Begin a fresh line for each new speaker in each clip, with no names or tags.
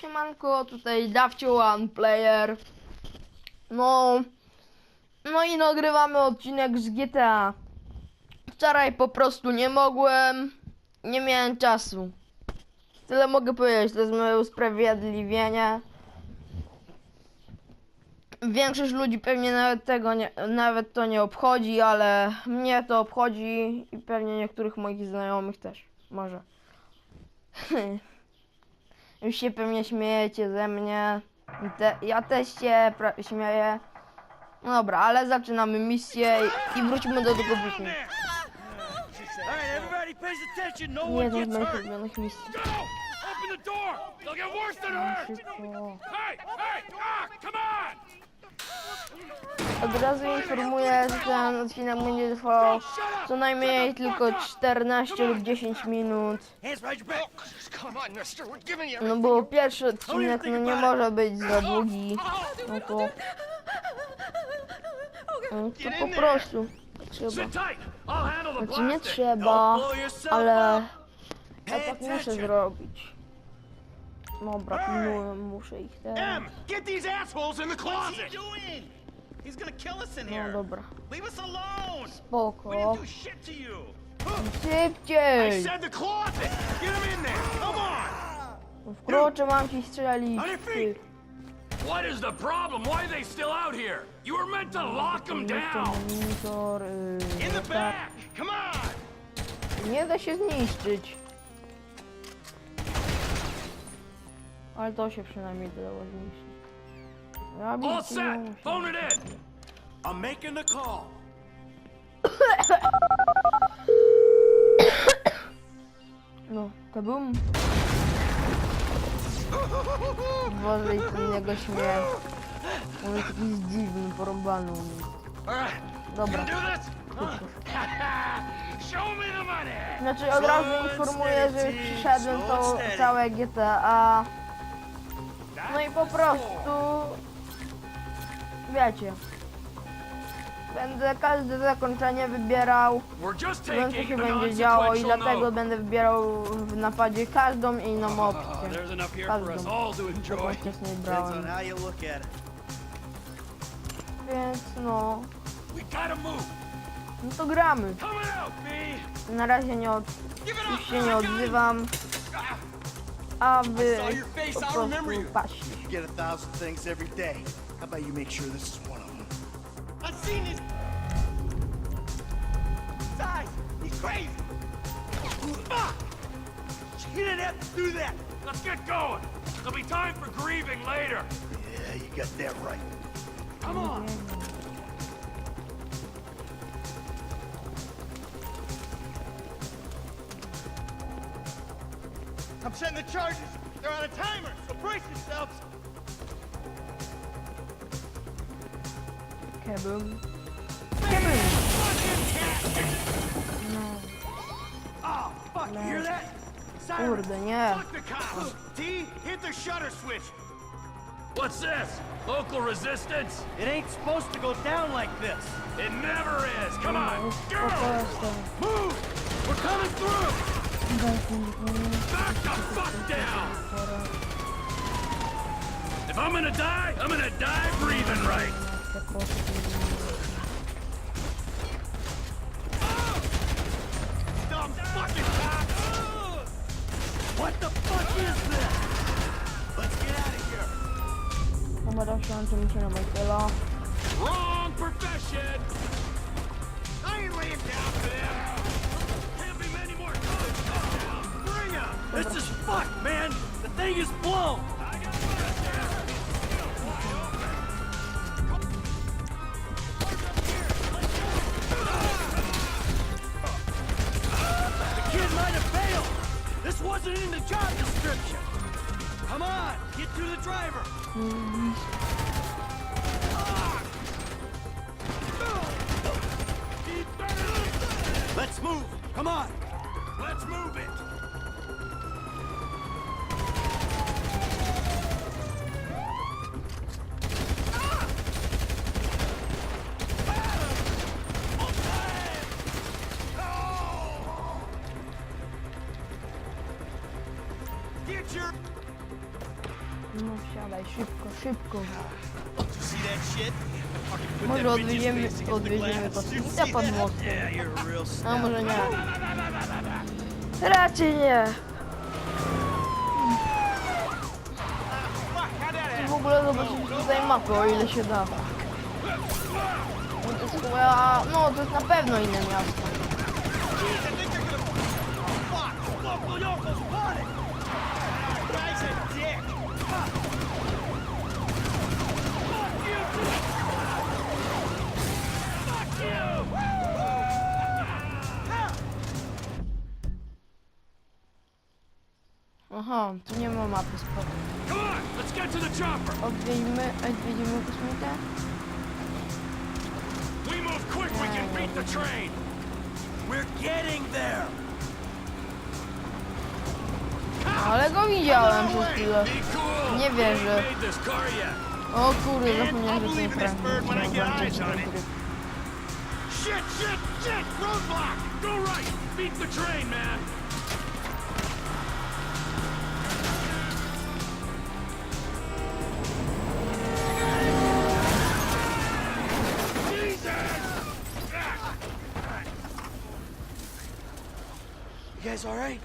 Siemanko, tutaj Dawcio One Player. No, no i nagrywamy odcinek z GTA. Wczoraj po prostu nie mogłem, nie miałem czasu. Tyle mogę powiedzieć, to jest moje usprawiedliwienie. Większość ludzi pewnie nawet tego nie, nawet to nie obchodzi, ale mnie to obchodzi i pewnie niektórych moich znajomych też. Może. Już się pewnie śmiejecie ze mnie. Te, ja też się śmieję. No dobra, ale zaczynamy misję i, i wróćmy do tego później.
No
Nie
one
jedną z
gets
moich ulubionych misji.
Go! Open the door! They'll get worse than!
Szybko.
Hey! Hey! Ah! Come on!
Od razu informuję, że ten odcinek będzie trwał co najmniej tylko 14 lub 10 minut. No bo pierwszy odcinek no nie może być za długi. No to, no to po prostu trzeba. Znaczy nie trzeba, ale ja tak muszę zrobić. Dobra, pilnuję, muszę ich teraz.
Em, get these assholes in the
What's
closet.
He's gonna kill us in
No
here.
dobra,
Leave us alone. We
spoko.
didn't do shit to you.
I
Szybciej!
said the closet. Get them in there. Come on.
Wkroczę mam ci strzelić.
What is the problem? Why are they still out here? You were meant to lock them down!
Monitor, yy,
In the
tak.
back. Come on.
Nie da się zniszczyć. Ale to się przynajmniej dało zniszczyć. Ja
All set! Phone it in!
I'm making the call.
No, kabum. Boże, i ten jego śmiech. On jest jakiś dziwny, porąbany. Dobra. Znaczy od razu informuję, że już przyszedłem to całe GTA. No i po prostu... Wiecie. Będę każde zakończenie wybierał, wiem co
taking
się będzie działo i dlatego będę wybierał w napadzie każdą inną opcję.
For us
Każdą.
enjoy.
wcześniej brałem. Więc no, no to gramy. Na razie nie od... już się nie odzywam. A wy po prostu patrzcie.
You get a thousand things every day. How about you make sure this is one of them?
I've seen this. Size. He's crazy.
Fuck. You didn't have to do that.
Let's get going! There'll be time for grieving later!
Yeah, you got that right.
Come on!
I'm setting the charges. They're on a timer, so brace yourselves.
Kebum.
Oh, fuck. You hear that? Siren.
Kurde, nie.
Fuck the cops. T, hit the shutter switch.
What's this? Local resistance?
It ain't supposed to go down like this.
It never is! Come on!
Po
Go!
Move. We're coming through.
Back the fuck down! If I'm gonna die, I'm gonna die breathing right!
Dumb fucking cops.
What the fuck is this? Let's get out of here.
Kamera się łączy się na Michaela.
Wrong profession!
I ain't laying down for them.
Can't be many more cops down!
Bring 'em.
This is fucked, man. The thing is blown. The This wasn't in the job description. Come on, get to the driver. Let's move. Come on.
Let's move it!
Odwieziemy
glass. You
kosmita
see
pod mostem.
A
może nie. Raczej nie.
That
W ogóle zobaczyć tutaj mapę, o ile się da. No to jest no to jest na pewno inne miasto.
Jeez, I think they're gonna... Oh, fuck! Local yokels want it! Ah, Guy's a dick! Ah. Fuck you, too! Fuck you! Ah.
Aha, tu nie ma mapy spoko. Odwiedzimy, odwiedzimy kosmitę?
We move quick, we can beat the train.
We're getting there.
Ale go widziałem przez chwilę. Nie wierzę. O kurde, zapomniałem, że to
it.
Frank.
Shit, shit, shit! Roadblock!
Go right, beat the train, man.
Guys all right?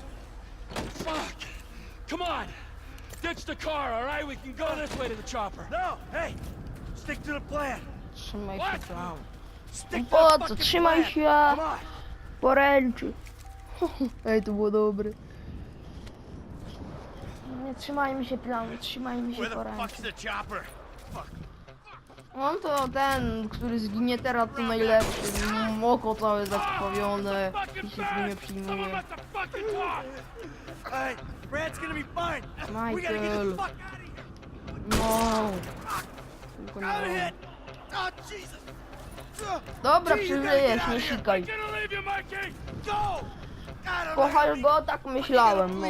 Fuck. Come on. Ditch the car, all right? We can go this way to the chopper.
No, hey! Stick to the plan.
Trzymaj
What?
się tam.
Stick to the
co? Trzymaj
plan.
się.
Come.
Poręczy. Ej, to było dobre. Nie trzymajmy się planu, trzymajmy się
Where the fuck's
poręczy. On to ten, który zginie teraz to najlepszy. Mm, Oko całe zakrwawione i się tym nie
Someone
przyjmuje. Michael. No. Tylko nie.
Oh.
Dobra, przeżyjesz, nie sikaj. Kochasz go? Tak myślałem, no.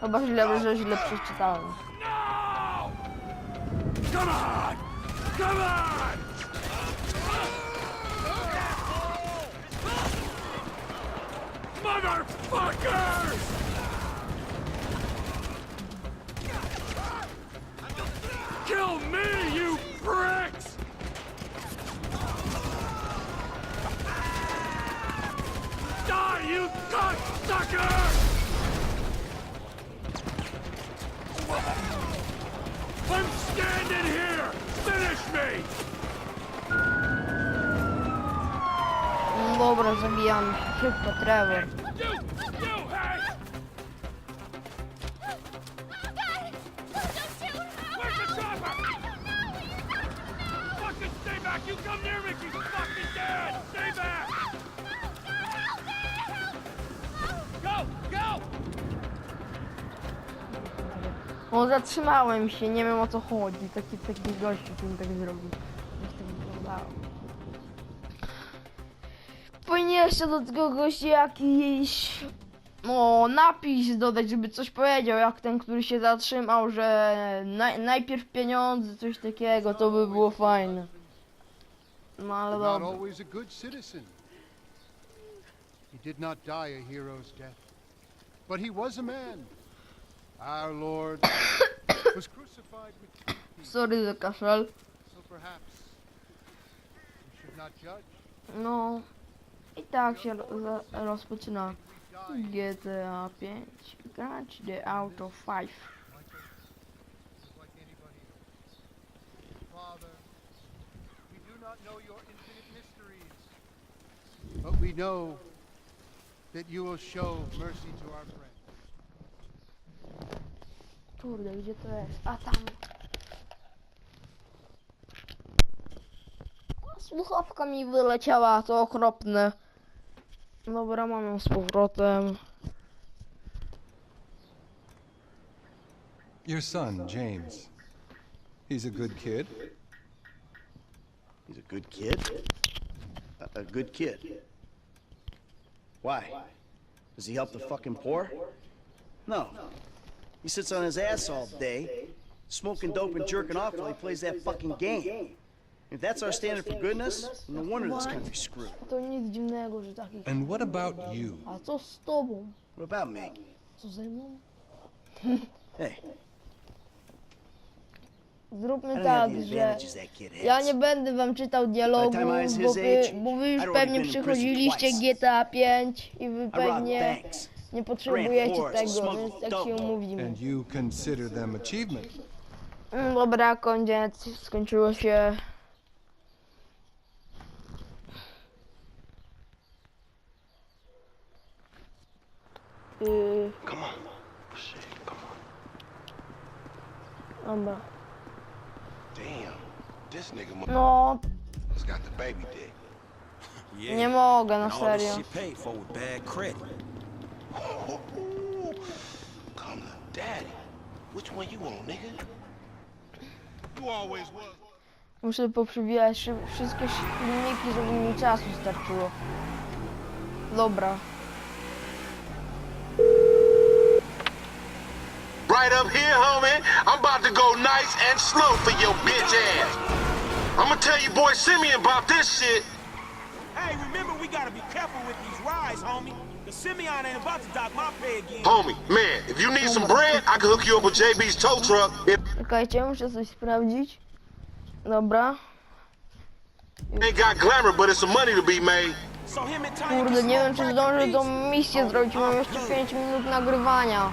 Chyba źle, że źle przeczytałem.
No! Come on! Come on! Motherfuckers! Kill me, you pricks! Die, you cocksucker! Finish me!
No dobra, No zatrzymałem się, nie wiem o co chodzi. Taki, taki gościu, który tak zrobił. Jak to wyglądało. Powinien jeszcze do tego gościa jakiś... No, napis dodać, żeby coś powiedział, jak ten, który się zatrzymał, że naj, najpierw pieniądze, coś takiego, to by było fajne. No ale dobra.
He did not die a hero's death, but he was a man. Our Lord was crucified with
Sorry the kaszel.
so perhaps we should not judge.
No. I tak się ro- za- rozpoczyna GTA 5. Grać The Auto 5.
just like anybody else. Father, we do not know your infinite mysteries, but we know that you will show mercy to our friends.
Kurde, gdzie to jest? A tam. O, Słuchawka mi wyleciała, to okropne. Dobra, mam ją z powrotem.
Your son, James. He's a good kid.
He's a good kid? A, a good kid? Why? Does he help the fucking poor? No. He sits on his ass all day, smoking dope and jerking off while he plays that fucking game. If that's our standard for goodness, no wonder this country's screwed.
To nic dziwnego, że takich.
And what about you?
A co z tobą?
What about me?
Co ze mną?
Hey, I
Zróbmy tak, że ja nie będę wam czytał
was
bo wy, bo wy już pewnie przychodziliście. GTA 5 i wy pewnie. Nie potrzebujecie tego, więc tak się umówimy.
And you consider them achievement.
Mm, Dobra, koniec, skończyło się. Yy,
Come on. Shit, come on.
dobra.
Damn. This nigga
No,
must got the baby dick.
nie mogę, na
And all this
serio.
shit paid for with bad credit.
Come to daddy. Which one you want, nigga? You always was.
Muszę poprzewijać szy- wszystkie filmiki, żeby mi czasu starczyło. Dobra.
Right up here, homie. I'm about to go nice and slow for your bitch ass. I'm gonna tell you boy Simeon about this shit.
Hey, remember we gotta be careful with these rides, homie. The Simeon ain't about to dock my pay again.
Homie, man, if you need some bread, I can hook you up with JB's tow truck. It
Czekajcie, muszę coś sprawdzić. Dobra.
ain't got glamour, but it's some money to be made.
So him and Tiny
Kurde, nie
smoke
wiem czy
crack
zdążę tą misję zrobić, mam jeszcze 5 minut nagrywania.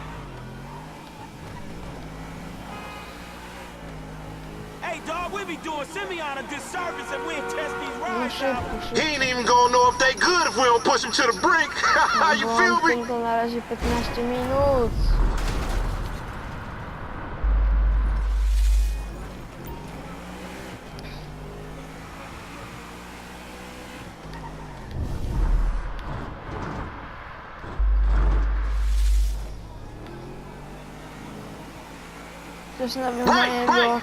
Dog, we be doing Simeon a disservice if we ain't test these rides out.
He ain't even gonna know if they good if we don't push him to the brink. you feel
mam
me?
tylko na razie 15 minut. Coś nawiązanie do yy,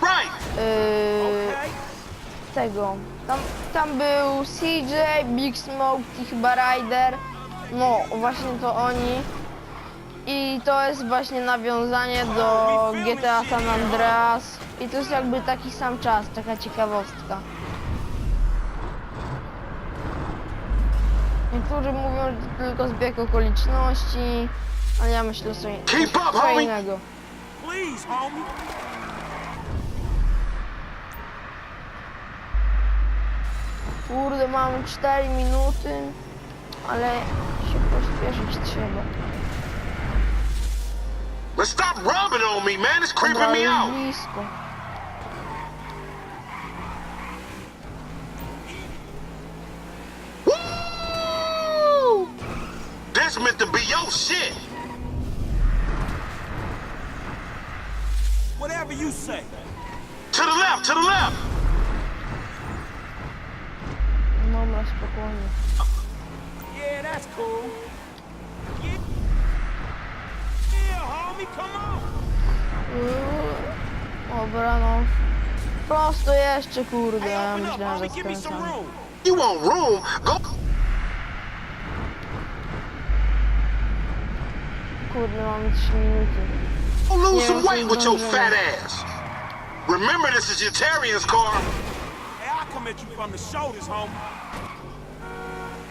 tego. Tam, tam był CJ, Big Smoke i chyba Ryder. No, właśnie to oni. I to jest właśnie nawiązanie do GTA San Andreas. I to jest jakby taki sam czas, taka ciekawostka. Niektórzy mówią, że to tylko zbieg okoliczności, ale ja myślę sobie co innego.
Please, homie.
Kurde, mamy 4 minuty, ale się pośpieszyć trzeba.
But stop rubbing on me, man. It's creeping me out.
blisko.
Woo! This meant to be your shit.
You say.
To the left, to the left.
Dobra, spokojnie.
Yeah, that's cool. Yeah, yeah homie, come on.
Dobra, no. Prosto jeszcze, kurde,
Hey,
ja myślałem, że skręcam.
You want room? Go.
Kurde, mamy 3 minuty.
Go lose
Yeah,
some weight with your fat ass. Remember, this is your Terrian's car.
Hey, I'll come at you from the shoulders, homie.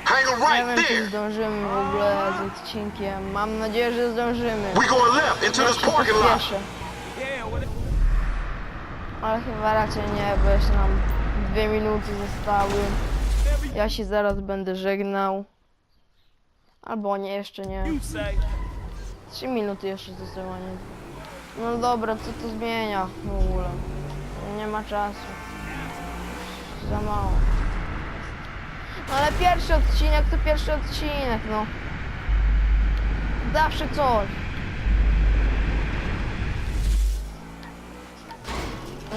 Hang 'em
Nie
right
wiem, czy
there.
zdążymy w ogóle z odcinkiem. Mam nadzieję, że zdążymy.
We going left into this parking lot.
Yeah.
Ale chyba raczej nie, bo jeszcze nam dwie minuty zostały. Ja się zaraz będę żegnał. Albo nie, jeszcze nie.
You say.
Trzy minuty jeszcze zostały, a nie. No dobra, co to zmienia w ogóle? Nie ma czasu. Za mało. No ale pierwszy odcinek to pierwszy odcinek, no. Zawsze coś.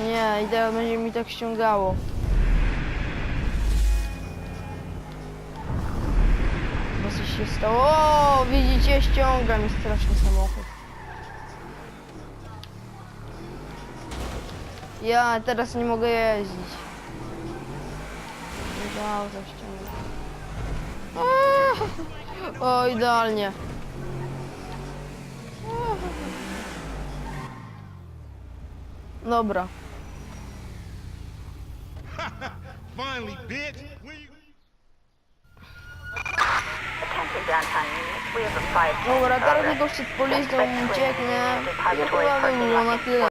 Nie, i teraz będzie mi tak ściągało. Bo coś się stało. O, widzicie, ściąga mi strasznie samochód. Ja teraz nie mogę jeździć. Ściąga. Aaa! O, idealnie. Dobra.
Finally, bitch.
Dobra, teraz przed policją ucieknę. I to chyba by było na tyle.